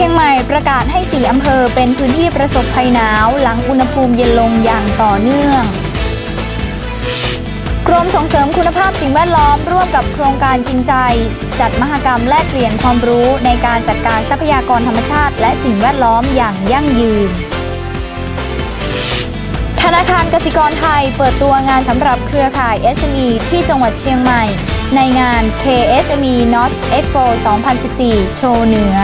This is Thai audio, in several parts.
เชียงใหม่ประกาศให้4อำเภอเป็นพื้นที่ประสบภัยหนาว หลังอุณหภูมิเย็นลงอย่างต่อเนื่อง กรมส่งเสริมคุณภาพสิ่งแวดล้อมร่วมกับโครงการจริงใจ จัดมหกรรมแลกเปลี่ยนความรู้ในการจัดการทรัพยากรธรรมชาติ และสิ่งแวดล้อมอย่างยั่งยืน ธนาคารกสิกรไทยเปิดตัวงานสำหรับเครือข่าย SME ที่จังหวัดเชียงใหม่ ในงาน KSME North Expo 2014 โชว์เหนือ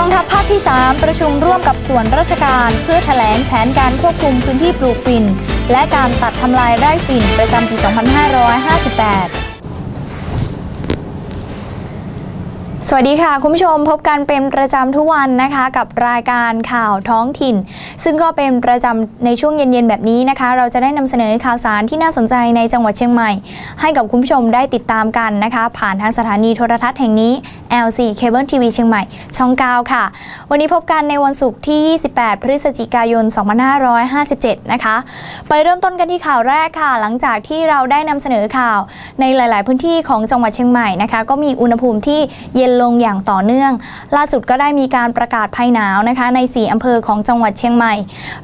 กองทัพภาคที่ 3 ประชุมร่วมกับส่วนราชการเพื่อแถลงแผนการควบคุมพื้นที่ปลูกฝิ่น และการตัดทำลายไร่ฝิ่นประจำปี 2558 สวัสดีค่ะ คุณผู้ชมพบกันเป็นประจำทุกวันนะคะ กับรายการข่าวท้องถิ่น ซึ่งก็เป็นประจำในช่วงเย็นๆแบบนี้นะคะ เราจะได้นำเสนอข่าวสารที่น่าสนใจในจังหวัดเชียงใหม่ ให้กับคุณผู้ชมได้ติดตามกันนะคะ ผ่านทางสถานีโทรทัศน์แห่งนี้ LC Cable TV เชียงใหม่ ช่อง 9 ค่ะ วันนี้พบกันในวันศุกร์ที่ 28 พฤศจิกายน 2557 นะคะ ไปเริ่มต้นกันที่ข่าวแรกค่ะ หลังจากที่เราได้นำเสนอข่าวในหลาย ๆ พื้นที่ของจังหวัดเชียงใหม่นะคะ ก็มีอุณหภูมิที่เย็นลงอย่างต่อเนื่อง ล่าสุดก็ได้มีการประกาศภัยหนาวนะคะ ใน 4 อำเภอของจังหวัดเชียงใหม่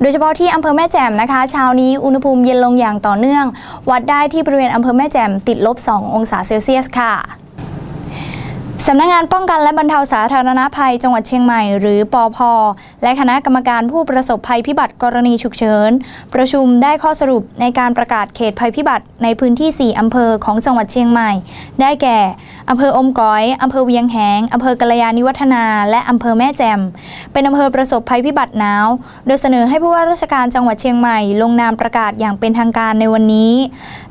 โดยเฉพาะที่อำเภอแม่แจ่มนะคะ เช้านี้อุณหภูมิเย็นลงอย่างต่อเนื่อง วัดได้ที่บริเวณอำเภอแม่แจ่มติดลบ 2 องศาเซลเซียสค่ะ สำนักงงานป้องกันและบรรเทาสาธารณภัยจังหวัดเชียงใหม่ หรือปอพและคณะกรรมการผู้ประสบภัยพิบัติกรณีฉุกเฉิน ประชุมได้ข้อสรุปในการประกาศเขตภัยพิบัติในพื้นที่ 4 อำเภอของจังหวัดเชียงใหม่ ได้แก่ อำเภออมก๋อย อำเภอเวียงแหง อำเภอกัลยาณิวัฒนา และอำเภอแม่แจ่มเป็นอำเภอประสบภัยพิบัติหนาว โดยเสนอให้ผู้ว่าราชการจังหวัดเชียงใหม่ ลงนามประกาศอย่างเป็นทางการในวันนี้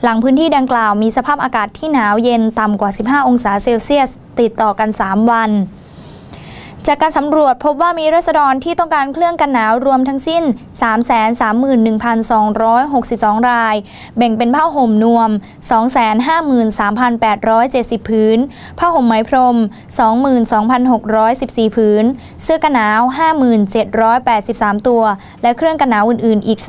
หลังพื้นที่ดังกล่าวมีสภาพอากาศที่หนาวเย็นต่ำกว่า 15 องศาเซลเซียส ติดต่อกัน 3 วัน จากการสำรวจพบว่ามีรัษฎรที่ต้องการเครื่องกันหนาวรวมทั้งสิ้น 331,262 ราย แบ่งเป็นผ้าห่มนวม 253,870ผืนผ้าห่มไหมพรม 22,614ผืนเสื้อกันหนาว 57,83 ตัว และเครื่องกันหนาวอื่น ๆ อีก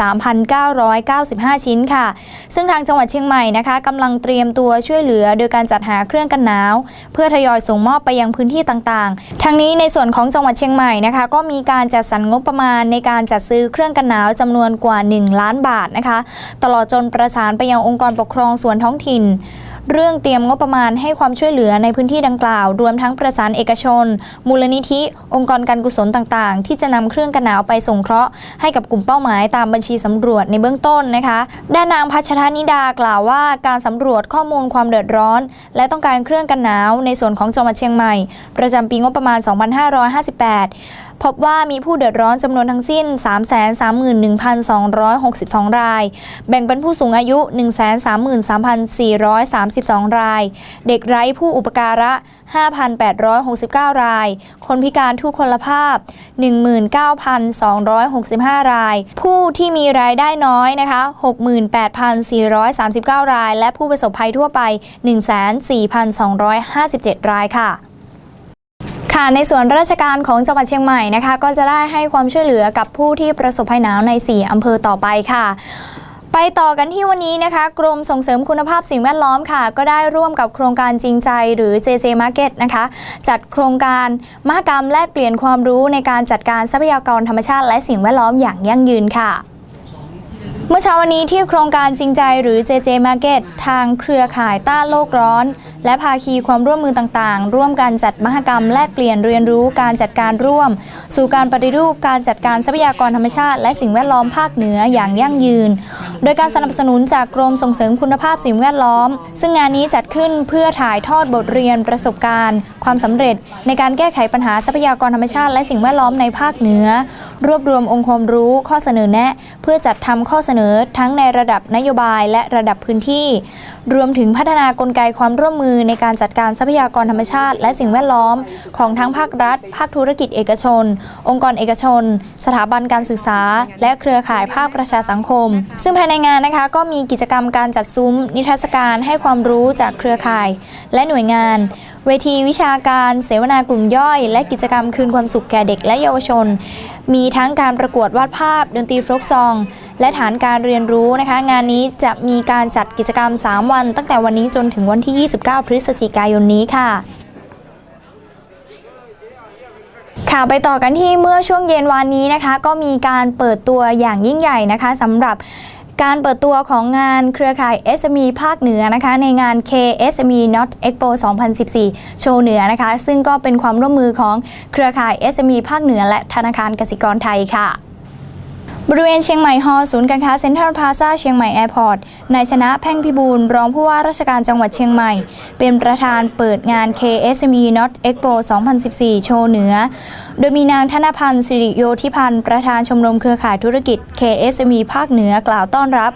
3,995 ชิ้นค่ะ ซึ่งทางจังหวัดเชียงใหม่นะคะกำลังเตรียมตัวช่วยเหลือ โดยการจัดหาเครื่องกันหนาว เพื่อทยอยส่งมอบไปยังพื้นที่ต่าง ๆ ทั้งนี้ในส่วนของจังหวัดเชียงใหม่นะคะก็มีการจัดสรรงบประมาณในการจัดซื้อเครื่องกันหนาวจำนวนกว่า 1 ล้านบาทนะคะ ตลอดจนประสานไปยังองค์กรปกครองส่วนท้องถิ่น เรื่องเตรียมงบประมาณให้ความช่วยเหลือในพื้นที่ดังกล่าว รวมทั้งประสานเอกชน มูลนิธิ องค์กรการกุศลต่างๆ ที่จะนำเครื่องกันหนาวไปส่งเคราะห์ให้กับกลุ่มเป้าหมายตามบัญชีสำรวจในเบื้องต้นนะคะด้านนางพัชรนิดากล่าวว่าการสำรวจข้อมูลความเดือดร้อน และต้องการเครื่องกันหนาวในส่วนของจังหวัดเชียงใหม่ ประจำปีงบประมาณ 2558 พบว่ามีผู้เดือดร้อนจำนวนทั้งสิ้น 331,262 ราย แบ่งเป็นผู้สูงอายุ 133,432 ราย เด็กไร้ผู้อุปการะ 5,869 ราย คนพิการทุกคนภาพ 19,265 ราย ผู้ที่มีรายได้น้อยนะคะ 68,439 ราย และผู้ประสบภัยทั่วไป 14,257 รายค่ะ ค่ะในส่วนราชการของจังหวัดเชียงใหม่นะคะ ก็จะได้ให้ความช่วยเหลือกับผู้ที่ประสบภัยหนาวใน 4 อำเภอต่อไปค่ะไปต่อกันที่วันนี้นะคะ กรมส่งเสริมคุณภาพสิ่งแวดล้อมค่ะ ก็ได้ร่วมกับโครงการจริงใจหรือ JJ Market นะคะ จัดโครงการมหกรรมแลกเปลี่ยนความรู้ในการจัดการทรัพยากรธรรมชาติและสิ่งแวดล้อมอย่างยั่งยืนค่ะ มื่อเช้าวันนี้ที่โครงการจริงใจหรือ JJ Market ทางเครือข่ายต้านโลกร้อน และภาคีความร่วมมือต่างๆ ร่วมกันจัดมหกรรมแลกเปลี่ยนเรียนรู้การจัดการร่วม สู่การปฏิรูปการจัดการทรัพยากรธรรมชาติ และสิ่งแวดล้อมภาคเหนืออย่างยั่งยืน โดยการสนับสนุนจากกรมส่งเสริมคุณภาพสิ่งแวดล้อม ซึ่งงานนี้จัดขึ้นเพื่อถ่ายทอดบทเรียนประสบการณ์ ความสำเร็จ ในการแก้ไขปัญหาทรัพยากรธรรมชาติ และสิ่งแวดล้อมในภาคเหนือ รวบรวมองค์ความรู้ข้อเสนอแนะ เพื่อจัดทำข้อเสนอทั้งในระดับนโยบายและระดับพื้นที่ รวมถึงพัฒนากลไกความร่วมมือในการจัดการทรัพยากรธรรมชาติ และสิ่งแวดล้อม ของทั้งภาครัฐ ภาคธุรกิจเอกชน องค์กรเอกชน สถาบันการศึกษา และเครือข่ายภาคประชาสังคม ซึ่งภายในงานนะคะก็มีกิจกรรมการจัดซุ้ม นิทรรศการให้ความรู้จากเครือข่าย และหน่วยงาน เวทีวิชาการเสวนากลุ่มย่อย และกิจกรรมคืนความสุขแก่เด็กและเยาวชน มีทั้งการประกวดวาดภาพ ดนตรีโฟลกซอง และฐานการเรียนรู้นะคะ งานนี้จะมีการจัดกิจกรรม 3 วัน ตั้งแต่วันนี้จนถึงวันที่ 29 พฤศจิกายนนี้ค่ะค่ะไปต่อกันที่เมื่อช่วงเย็นวานนี้นะคะ ก็มีการเปิดตัวอย่างยิ่งใหญ่นะคะสำหรับ การเปิดตัวของงานเครือข่าย SME ภาคเหนือนะคะ ในงาน KSME Not Expo 2014 โชว์เหนือนะคะ ซึ่งก็เป็นความร่วมมือของเครือข่าย SME ภาคเหนือและธนาคารกสิกรไทยค่ะ ริเวณเชียงใหม่ฮอลล์ศูนย์การค้าเซ็นทรัลพาซาเชียงใหม่แอร์พอร์ต นายชนะแพ่งพิบูลรองผู้ว่าราชการจังหวัดเชียงใหม่ เป็นประธานเปิดงาน KSME Not Expo 2014 โชว์เหนือ โดยมีนางธนพันธ์สิริโยธิพันธ์ประธานชมรมเครือข่ายธุรกิจ KSME ภาคเหนือกล่าวต้อนรับ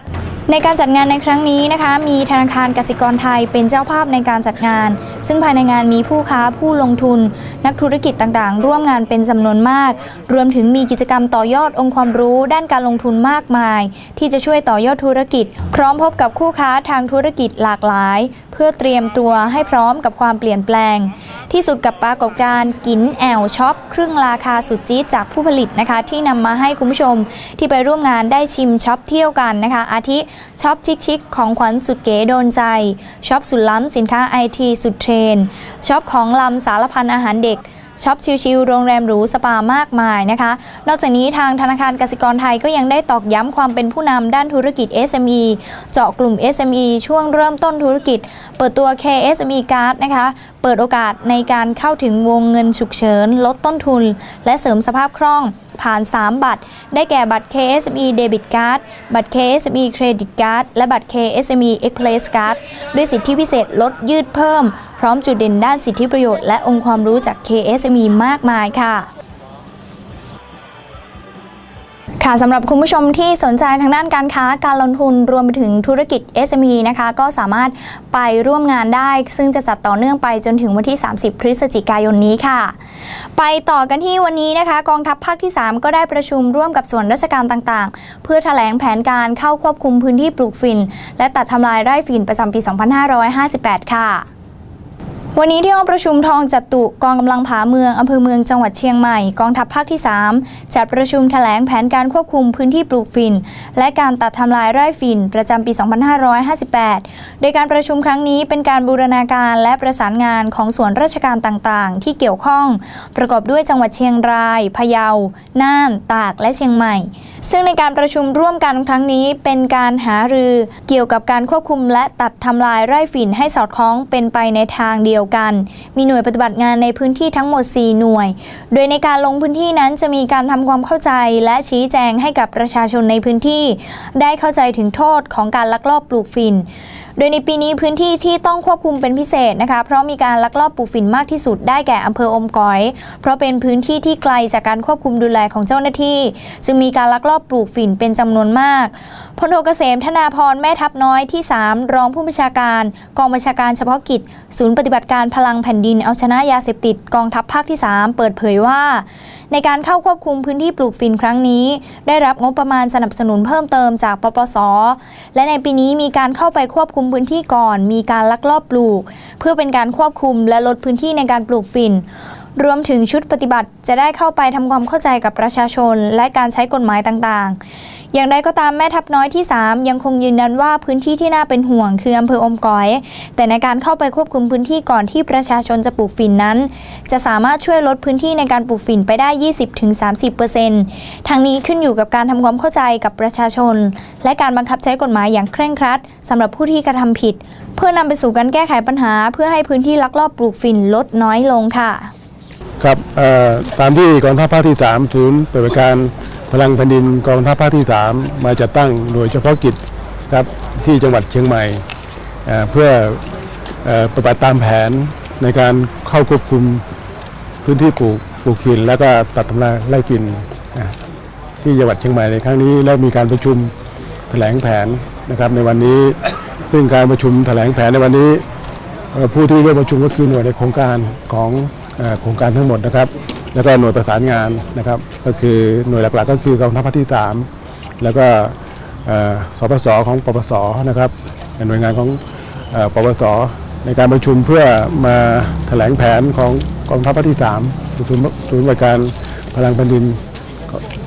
ในการจัดงานในครั้งนี้นะคะ มีธนาคารกสิกรไทยเป็นเจ้าภาพในการจัดงาน ซึ่งภายในงานมีผู้ค้าผู้ลงทุน นักธุรกิจต่างๆ ร่วมงานเป็นจำนวนมาก รวมถึงมีกิจกรรมต่อยอดองค์ความรู้ด้านการลงทุนมากมาย ที่จะช่วยต่อยอดธุรกิจ พร้อมพบกับคู่ค้าทางธุรกิจหลากหลาย เพื่อเตรียมตัวให้พร้อมกับความเปลี่ยนแปลง ที่สุดกับปรากฏการณ์กินแอลช็อปครึ่งราคาสุดจี๊ดจากผู้ผลิตนะคะ ที่นำมาให้คุณผู้ชมที่ไปร่วมงานได้ชิมช็อปเที่ยวกันนะคะ อาทิช็อปชิคๆของขวัญสุดเก๋โดนใจช็อปสุดล้ำสินค้าไอทีสุดเทรนช็อปของลำสารพันอาหารเด็ก ช็อปชิลๆ โรงแรมหรูสปามากมายนะคะ นอกจากนี้ทางธนาคารกสิกรไทยก็ยังได้ตอกย้ำความเป็นผู้นำด้านธุรกิจ SME เจาะกลุ่ม SME ช่วงเริ่มต้นธุรกิจ เปิดตัว KSME Card นะคะ เปิดโอกาสในการเข้าถึงวงเงินฉุกเฉิน ลดต้นทุน และเสริมสภาพคล่องผ่าน 3 บัตร ได้แก่บัตร KSME Debit Card บัตร KSME Credit Card และบัตร KSME Express Card ด้วยสิทธิพิเศษลดยืดเพิ่ม พร้อมจุดเด่นด้านสิทธิประโยชน์และองค์ความรู้จาก KSME มากมายค่ะค่ะสำหรับคุณผู้ชมที่สนใจทางด้านการค้าการลงทุนรวมไปถึงธุรกิจ SME นะคะ ก็สามารถไปร่วมงานได้ ซึ่งจะจัดต่อเนื่องไปจนถึงวันที่ 30 พฤศจิกายนนี้ค่ะ ไปต่อกันที่วันนี้นะคะ กองทัพภาคที่ 3 ก็ได้ประชุมร่วมกับส่วนราชการต่างๆ เพื่อแถลงแผนการเข้าควบคุมพื้นที่ปลูกฝิ่น และตัดทำลายไร่ฝิ่นประจำปี 2558 ค่ะ วันนี้ที่ห้องประชุมทองจัตุกองกำลังผาเมืองอำเภอเมืองจังหวัดเชียงใหม่กองทัพภาคที่ 3 จัดประชุมแถลงแผนการควบคุมพื้นที่ปลูกฝิ่น และการตัดทำลายไร่ฝิ่น ประจำปี 2558 โดยการประชุมครั้งนี้เป็นการบูรณาการและประสานงานของส่วนราชการต่างๆ ที่เกี่ยวข้อง ประกอบด้วยจังหวัดเชียงรายพะเยา น่าน ตาก และเชียงใหม่ ซึ่งในการประชุมร่วมกันครั้งนี้เป็นการหารือเกี่ยวกับการควบคุมและตัดทำลายไร่ฝิ่นให้สอดคล้องเป็นไปในทางเดียวกัน มีหน่วยปฏิบัติงานในพื้นที่ทั้งหมด 4 หน่วย โดยในการลงพื้นที่นั้นจะมีการทำความเข้าใจและชี้แจงให้กับประชาชนในพื้นที่ ได้เข้าใจถึงโทษของการลักลอบปลูกฝิ่น โดยในปีนี้พื้นที่ที่ต้องควบคุมเป็นพิเศษนะคะ เพราะมีการลักลอบปลูกฝิ่นมากที่สุดได้แก่อำเภออมก๋อย เพราะเป็นพื้นที่ที่ไกลจากการควบคุมดูแลของเจ้าหน้าที่ จึงมีการลักลอบปลูกฝิ่นเป็นจำนวนมากพลโทเกษมธนาพรแม่ทัพน้อยที่ 3 รองผู้บัญชาการ กองบัญชาการเฉพาะกิจ ศูนย์ปฏิบัติการพลังแผ่นดินเอาชนะยาเสพติดกองทัพภาคที่ 3 เปิดเผยว่า ในการเข้าควบคุมพื้นที่ปลูกฝิ่นครั้งนี้ ได้รับงบประมาณสนับสนุนเพิ่มเติมจากปปส และในปีนี้มีการเข้าไปควบคุมพื้นที่ก่อน มีการลักลอบปลูก เพื่อเป็นการควบคุมและลดพื้นที่ในการปลูกฝิ่นรวมถึงชุดปฏิบัติจะได้เข้าไปทำความเข้าใจกับประชาชน และการใช้กฎหมายต่างๆ อย่างไรก็ตามแม่ทัพน้อยที่ 3 ยังคงยืนยันว่าพื้นที่ที่น่าเป็นห่วงคืออำเภออมก๋อย แต่ในการเข้าไปควบคุมพื้นที่ก่อนที่ประชาชนจะปลูกฝิ่นนั้น จะสามารถช่วยลดพื้นที่ในการปลูกฝิ่นไปได้ 20-30%ทางนี้ขึ้นอยู่กับการทำความเข้าใจกับประชาชน และการบังคับใช้กฎหมายอย่างเคร่งครัดสำหรับผู้ที่กระทำผิด เพื่อนำไปสู่การแก้ไขปัญหา เพื่อให้พื้นที่ลักลอบปลูกฝิ่นลดน้อยลงค่ะ ครับตามที่กองทัพภาคที่ 3 ศูนย์ปฏิบัติการ พลังแผ่นดินกองทัพภาคที่ 3 มาจัดตั้งโดยเฉพาะกิจครับที่จังหวัดเชียงใหม่เพื่อปฏิบัติตามแผนในการเข้าควบคุมพื้นที่ปลูกปลูกฝิ่นแล้วก็ตัดทำลายไร่ฝิ่นที่จังหวัดเชียงใหม่ในครั้งนี้แล้วมีการประชุมแถลงแผนนะครับในวันนี้ ซึ่งการประชุมแถลงแผนในวันนี้ผู้ที่ร่วมประชุมก็คือหน่วยในโครงการของอโครงการทั้งหมดนะครับ แล้วก็หน่วยประสานงานนะครับก็คือหน่วยหลักๆ ก็คือกองทัพภาคที่ 3 แล้วก็สปสของปปสนะครับเป็นหน่วยงานของอปปสในการประชุมเพื่อมาแถลงแผนของกองทัพภาคที่3ศูนย์ศูนย์บริการพลังแผ่นดิน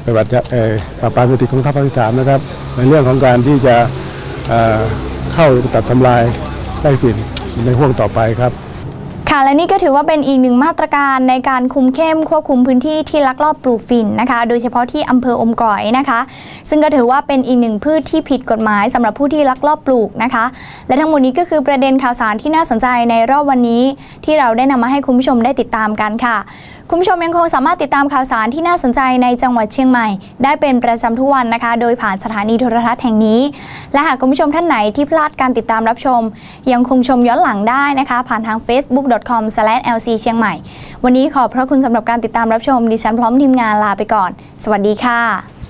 ปฏิบัติปราบปรามยาเสพติดของทัพภาคที่3นะครับ ในเรื่องของการที่จะเข้าตัดทำลายไร่ฝิ่นในห่วงต่อไปครับ ค่ะและนี่ก็ถือว่าเป็นอีกหนึ่งมาตรการในการคุมเข้มควบคุมพื้นที่ที่ลักลอบปลูกฝิ่นนะคะ โดยเฉพาะที่อำเภออมก๋อยนะคะ ซึ่งก็ถือว่าเป็นอีกหนึ่งพืชที่ผิดกฎหมายสำหรับผู้ที่ลักลอบปลูกนะคะ และทั้งหมดนี้ก็คือประเด็นข่าวสารที่น่าสนใจในรอบวันนี้ ที่เราได้นำมาให้คุณผู้ชมได้ติดตามกันค่ะคุณผู้ชมยังคงสามารถติดตามข่าวสารที่น่าสนใจในจังหวัดเชียงใหม่ ได้เป็นประจำทุกวันนะคะ โดยผ่านสถานีโทรทัศน์แห่งนี้ และหากคุณผู้ชมท่านไหนที่พลาดการติดตามรับชม ยังคงชมย้อนหลังได้นะคะ ผ่านทาง facebook.com/lc เชียงใหม่ วันนี้ขอบพระคุณสำหรับการติดตามรับชมดิฉันพร้อมทีมงานลาไปก่อน สวัสดีค่ะ